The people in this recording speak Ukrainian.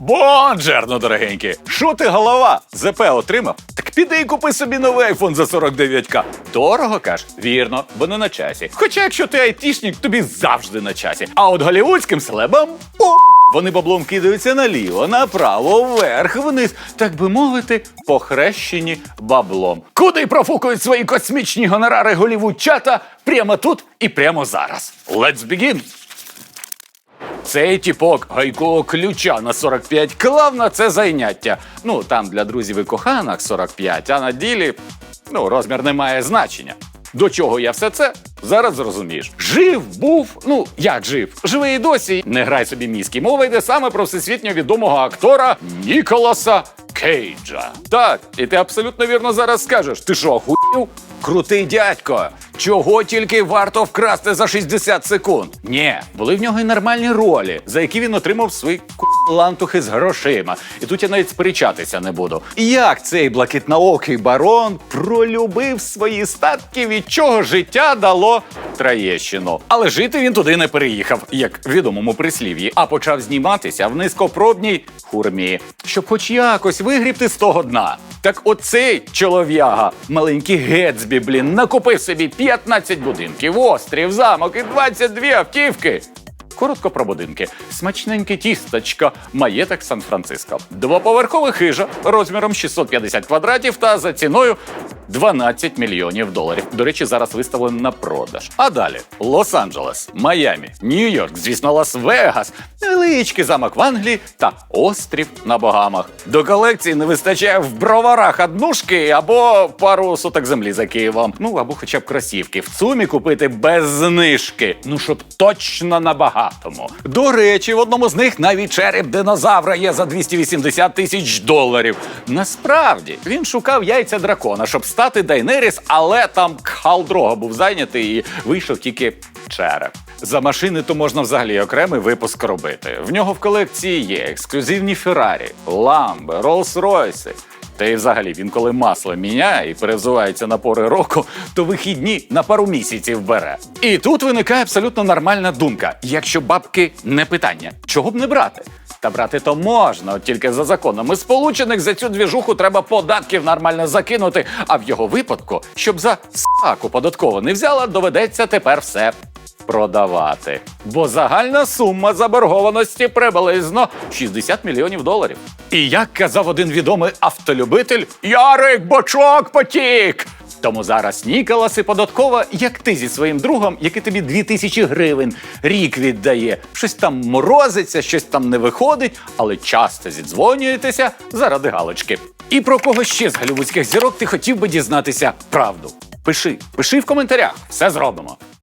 Бонжерно, дорогенькі! Що ти голова? ЗП отримав? Так піди і купи собі новий айфон за 49к. Дорого каш? Вірно, бо не на часі. Хоча, якщо ти айтішник, тобі завжди на часі. А от голівудським селебам о! Вони баблом кидаються наліво, направо, вверх, вниз, так би мовити, похрещені баблом. Куди профукують свої космічні гонорари голівудчата прямо тут і прямо зараз. Let's begin! Цей тіпок гайкового ключа на 45 клав на це зайняття. Ну, там для друзів і коханок 45, а на ділі ну, розмір не має значення. До чого я все це? Зараз зрозумієш. Жив, був, ну як жив, живий і досі. Не грай собі мізки. Мова йде саме про всесвітньо відомого актора Ніколаса Кейджа. Так, і ти абсолютно вірно зараз скажеш. Ти що, охуїв? Крутий дядько. Чого тільки варто вкрасти за 60 секунд? Ні, були в нього і нормальні ролі, за які він отримав свої лантухи з грошима. І тут я навіть сперечатися не буду. Як цей блакитноокий барон пролюбив свої статки, від чого життя дало Троєщину. Але жити він туди не переїхав, як відомому прислів'ї, а почав зніматися в низькопробній хурмі, щоб хоч якось вигрібти з того дна. Так оцей чолов'яга, маленький Гетсбі, блін, накупив собі 15 будинків, острів, замок і 22 автівки. Коротко про будинки. Смачненьке тісточка, маєток Сан-Франциско. Двоповерхова хижа розміром 650 квадратів та за ціною 12 мільйонів доларів. До речі, зараз виставлено на продаж. А далі Лос-Анджелес, Майамі, Нью-Йорк, звісно, Лас-Вегас, невеличкий замок в Англії та острів на Багамах. До колекції не вистачає в броварах однушки або пару соток землі за Києвом. Ну або хоча б кросівки. В сумі купити без знижки. Ну щоб точно на багатому. До речі, в одному з них навіть череп динозавра є за 280 тисяч доларів. Насправді він шукав яйця дракона, щоб стати Дайнеріс, але там Кхалдрога був зайнятий і вийшов тільки череп. За машини то можна взагалі окремий випуск робити. В нього в колекції є ексклюзивні Феррарі, Ламби, Роллс-Ройси. Та й взагалі він коли масло міняє і перевзувається на пори року, то вихідні на пару місяців бере. І тут виникає абсолютно нормальна думка: якщо бабки не питання, чого б не брати? Та брати то можна, тільки за законами сполучених за цю двіжуху треба податків нормально закинути. А в його випадку, щоб за саку податково не взяла, доведеться тепер все продавати. Бо загальна сума заборгованості приблизно 60 мільйонів доларів. І як казав один відомий автолюбитель, Ярик бочок потік. Тому зараз Ніколас і податкова, як ти зі своїм другом, який тобі 2000 гривень рік віддає. Щось там морозиться, щось там не виходить, але часто зідзвонюєтеся заради галочки. І про кого ще з голівудських зірок ти хотів би дізнатися правду? Пиши, пиши в коментарях, все зробимо.